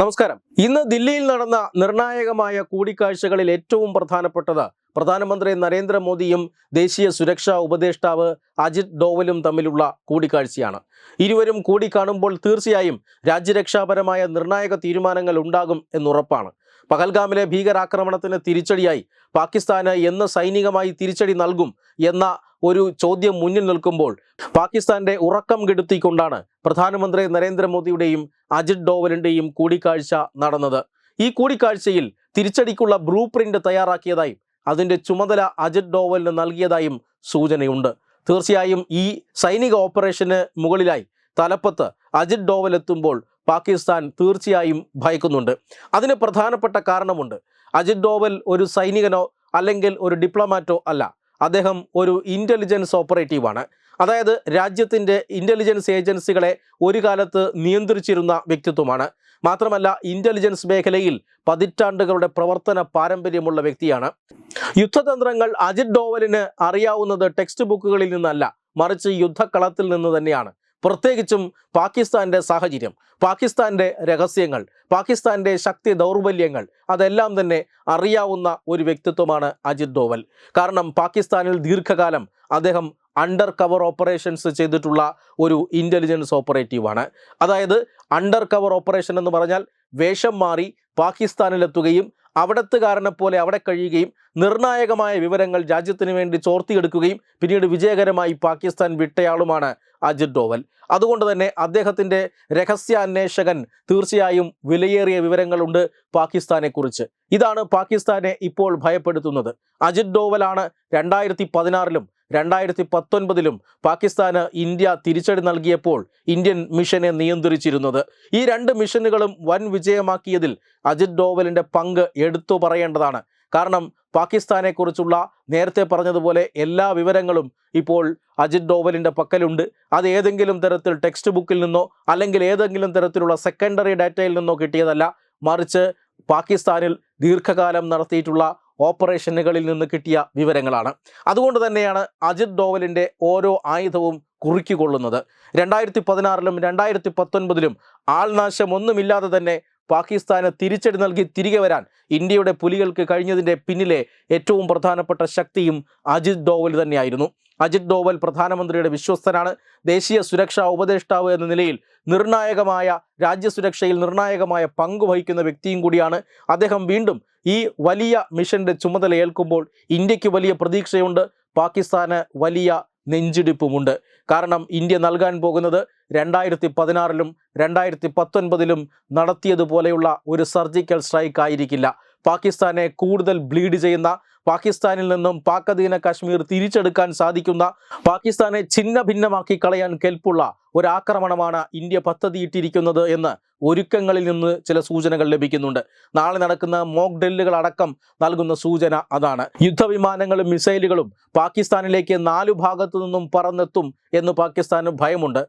നമസ്കാരം. ഇന്ന് ദില്ലിയിൽ നടന്ന നിർണായകമായ കൂടിക്കാഴ്ചകളിൽ ഏറ്റവും പ്രധാനപ്പെട്ടത് പ്രധാനമന്ത്രി നരേന്ദ്രമോദിയും ദേശീയ സുരക്ഷാ ഉപദേഷ്ടാവ് അജിത് ഡോവലും തമ്മിലുള്ള കൂടിക്കാഴ്ചയാണ്. ഇരുവരും കൂടിക്കാണുമ്പോൾ തീർച്ചയായും രാജ്യരക്ഷാപരമായ നിർണായക തീരുമാനങ്ങൾ ഉണ്ടാകും എന്നുറപ്പാണ്. പഹൽഗാമിലെ ഭീകരാക്രമണത്തിന് തിരിച്ചടിയായി പാകിസ്ഥാന് എന്ന് സൈനികമായി തിരിച്ചടി നൽകും എന്ന ഒരു ചോദ്യം മുന്നിൽ നിൽക്കുമ്പോൾ പാകിസ്ഥാന്റെ ഉറക്കം കെടുത്തിക്കൊണ്ടാണ് പ്രധാനമന്ത്രി നരേന്ദ്രമോദിയുടെയും അജിത് ഡോവലിന്റെയും കൂടിക്കാഴ്ച നടന്നത്. ഈ കൂടിക്കാഴ്ചയിൽ തിരിച്ചടിക്കുള്ള ബ്ലൂ പ്രിന്റ് തയ്യാറാക്കിയതായും അതിന്റെ ചുമതല അജിത് ഡോവലിന് നൽകിയതായും സൂചനയുണ്ട്. തീർച്ചയായും ഈ സൈനിക ഓപ്പറേഷന് മുകളിലായി തലപ്പത്ത് അജിത് ഡോവൽ എത്തുമ്പോൾ പാകിസ്ഥാൻ തീർച്ചയായും ഭയക്കുന്നുണ്ട്. അതിന് പ്രധാനപ്പെട്ട കാരണമുണ്ട്. അജിത് ഡോവൽ ഒരു സൈനികനോ അല്ലെങ്കിൽ ഒരു ഡിപ്ലോമാറ്റോ അല്ല. അദ്ദേഹം ഒരു ഇന്റലിജൻസ് ഓപ്പറേറ്റീവാണ് അതായത് രാജ്യത്തിന്റെ ഇന്റലിജൻസ് ഏജൻസികളെ ഒരു കാലത്ത് നിയന്ത്രിച്ചിരുന്ന വ്യക്തിത്വമാണ്. മാത്രമല്ല ഇന്റലിജൻസ് മേഖലയിൽ പതിറ്റാണ്ടുകളുടെ പ്രവർത്തന പാരമ്പര്യമുള്ള വ്യക്തിയാണ്. യുദ്ധതന്ത്രങ്ങൾ അജിത് ഡോവലിന് അറിയാവുന്നത് ടെക്സ്റ്റ് ബുക്കുകളിൽ നിന്നല്ല മറിച്ച് യുദ്ധക്കളത്തിൽ നിന്ന് തന്നെയാണ്. പ്രത്യേകിച്ചും പാകിസ്ഥാന്റെ സാഹചര്യം പാകിസ്ഥാന്റെ രഹസ്യങ്ങൾ പാകിസ്ഥാന്റെ ശക്തി ദൗർബല്യങ്ങൾ അതെല്ലാം തന്നെ അറിയാവുന്ന ഒരു വ്യക്തിത്വമാണ് അജിത് ഡോവൽ. കാരണം പാകിസ്ഥാനിൽ ദീർഘകാലം അദ്ദേഹം അണ്ടർ കവർ ഓപ്പറേഷൻസ് ചെയ്തിട്ടുള്ള ഒരു ഇന്റലിജൻസ് ഓപ്പറേറ്റീവാണ് അതായത് അണ്ടർ കവർ ഓപ്പറേഷൻ എന്ന് പറഞ്ഞാൽ വേഷം മാറി പാകിസ്ഥാനിലെത്തുകയും അവിടത്തുകാരനെ പോലെ അവിടെ കഴിയുകയും നിർണായകമായ വിവരങ്ങൾ രാജ്യത്തിന് വേണ്ടി ചോർത്തിയെടുക്കുകയും പിന്നീട് വിജയകരമായി പാകിസ്ഥാൻ വിട്ടയാളുമാണ് അജിത് ഡോവൽ. അതുകൊണ്ട് തന്നെ അദ്ദേഹത്തിന്റെ രഹസ്യാന്വേഷകൻ തീർച്ചയായും വിലയേറിയ വിവരങ്ങളുണ്ട് പാകിസ്ഥാനെക്കുറിച്ച്. ഇതാണ് പാകിസ്ഥാനെ ഇപ്പോൾ ഭയപ്പെടുത്തുന്നത്. അജിത് ഡോവലാണ് രണ്ടായിരത്തി പതിനാറിലും രണ്ടായിരത്തി പത്തൊൻപതിലും പാകിസ്ഥാന് ഇന്ത്യ തിരിച്ചടി നൽകിയപ്പോൾ ഇന്ത്യൻ മിഷനെ നിയന്ത്രിച്ചിരുന്നത്. ഈ രണ്ട് മിഷനുകളും വൻ വിജയമാക്കിയതിൽ അജിത് ഡോവലിന്റെ പങ്ക് എടുത്തു പറയേണ്ടതാണ്. കാരണം പാകിസ്ഥാനെക്കുറിച്ചുള്ള നേരത്തെ പറഞ്ഞതുപോലെ എല്ലാ വിവരങ്ങളും ഇപ്പോൾ അജിത് ഡോവലിന്റെ പക്കലുണ്ട്. അത് ഏതെങ്കിലും തരത്തിൽ ടെക്സ്റ്റ് ബുക്കിൽ നിന്നോ അല്ലെങ്കിൽ ഏതെങ്കിലും തരത്തിലുള്ള സെക്കൻഡറി ഡാറ്റയിൽ നിന്നോ കിട്ടിയതല്ല. മറിച്ച് പാകിസ്ഥാനിൽ ദീർഘകാലം നടത്തിയിട്ടുള്ള ഓപ്പറേഷനുകളിൽ നിന്ന് കിട്ടിയ വിവരങ്ങളാണ്. അതുകൊണ്ട് തന്നെയാണ് അജിത് ഡോവലിന്റെ ഓരോ ആയുധവും കുറുക്കിക്കൊള്ളുന്നത്. രണ്ടായിരത്തി പതിനാറിലും രണ്ടായിരത്തി പത്തൊൻപതിലും ആൾനാശമൊന്നുമില്ലാതെ തന്നെ പാകിസ്ഥാന് തിരിച്ചടി നൽകി തിരികെ വരാൻ ഇന്ത്യയുടെ പുലികൾക്ക് കഴിഞ്ഞതിന്റെ പിന്നിലെ ഏറ്റവും പ്രധാനപ്പെട്ട ശക്തിയും അജിത് ഡോവൽ തന്നെയായിരുന്നു. അജിത് ഡോവൽ പ്രധാനമന്ത്രിയുടെ വിശ്വസ്തനാണ്. ദേശീയ സുരക്ഷാ ഉപദേഷ്ടാവ് എന്ന നിലയിൽ നിർണായകമായ രാജ്യസുരക്ഷയിൽ നിർണായകമായ പങ്ക് വഹിക്കുന്ന വ്യക്തിയും കൂടിയാണ് അദ്ദേഹം. വീണ്ടും ഈ വലിയ മിഷന്റെ ചുമതല ഏൽക്കുമ്പോൾ ഇന്ത്യയ്ക്ക് വലിയ പ്രതീക്ഷയുണ്ട്. പാകിസ്ഥാന് വലിയ നെഞ്ചിടിപ്പുമുണ്ട്. കാരണം ഇന്ത്യ നൽകാൻ പോകുന്നത് രണ്ടായിരത്തി പതിനാറിലും രണ്ടായിരത്തി പത്തൊൻപതിലും നടത്തിയതുപോലെയുള്ള ഒരു സർജിക്കൽ സ്ട്രൈക്ക് ആയിരിക്കില്ല. പാകിസ്ഥാനെ കൂടുതൽ ബ്ലീഡ് ചെയ്യുന്ന പാകിസ്ഥാനിൽ നിന്നും പാക് അധീന കാശ്മീർ തിരിച്ചെടുക്കാൻ സാധിക്കുന്ന പാകിസ്ഥാനെ ഛിന്ന ഭിന്നമാക്കി കളയാൻ കെൽപ്പുള്ള ഒരാക്രമണമാണ് ഇന്ത്യ പദ്ധതിയിട്ടിരിക്കുന്നത് എന്ന് ഒരുക്കങ്ങളിൽ നിന്ന് ചില സൂചനകൾ ലഭിക്കുന്നുണ്ട്. നാളെ നടക്കുന്ന മോക്ക് ഡെല്ലുകൾ അടക്കം നൽകുന്ന സൂചന അതാണ്. യുദ്ധവിമാനങ്ങളും മിസൈലുകളും പാകിസ്ഥാനിലേക്ക് നാലു ഭാഗത്തു നിന്നും പറന്നെത്തും എന്ന് പാകിസ്ഥാന് ഭയമുണ്ട്.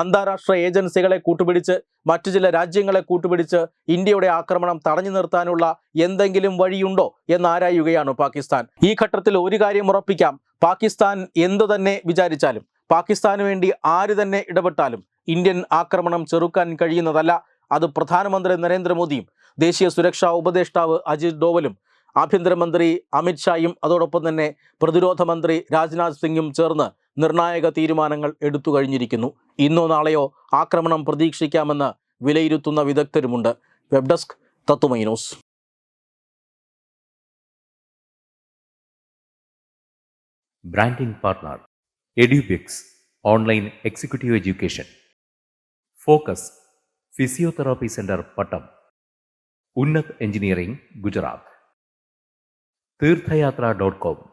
അന്താരാഷ്ട്ര ഏജൻസികളെ കൂട്ടുപിടിച്ച് മറ്റു ചില രാജ്യങ്ങളെ കൂട്ടുപിടിച്ച് ഇന്ത്യയുടെ ആക്രമണം തടഞ്ഞു നിർത്താനുള്ള എന്തെങ്കിലും വഴിയുണ്ടോ എന്നാരായുകയാണ് പാകിസ്ഥാൻ. ഈ ഘട്ടത്തിൽ ഒരു കാര്യം ഉറപ്പിക്കാം. പാകിസ്ഥാൻ എന്തു തന്നെ വിചാരിച്ചാലും പാകിസ്ഥാന് വേണ്ടി ആര് തന്നെ ഇടപെട്ടാലും ഇന്ത്യൻ ആക്രമണം ചെറുക്കാൻ കഴിയുന്നതല്ല. അത് പ്രധാനമന്ത്രി നരേന്ദ്രമോദിയും ദേശീയ സുരക്ഷാ ഉപദേഷ്ടാവ് അജിത് ഡോവലും ആഭ്യന്തരമന്ത്രി അമിത്ഷായും അതോടൊപ്പം തന്നെ പ്രതിരോധ മന്ത്രി രാജ്നാഥ് സിംഗും ചേർന്ന് നിർണായക തീരുമാനങ്ങൾ എടുത്തു കഴിഞ്ഞിരിക്കുന്നു. ഇന്നോ നാളെയോ ആക്രമണം പ്രതീക്ഷിക്കാമെന്ന് വിലയിരുത്തുന്ന വിദഗ്ധരുമുണ്ട്. വെബ് ഡെസ്ക് തത്തുമൈ news. Branding partner online executive education. Focus physiotherapy centre Pattom. Engineering Gujarat. Theerthayathra dot com.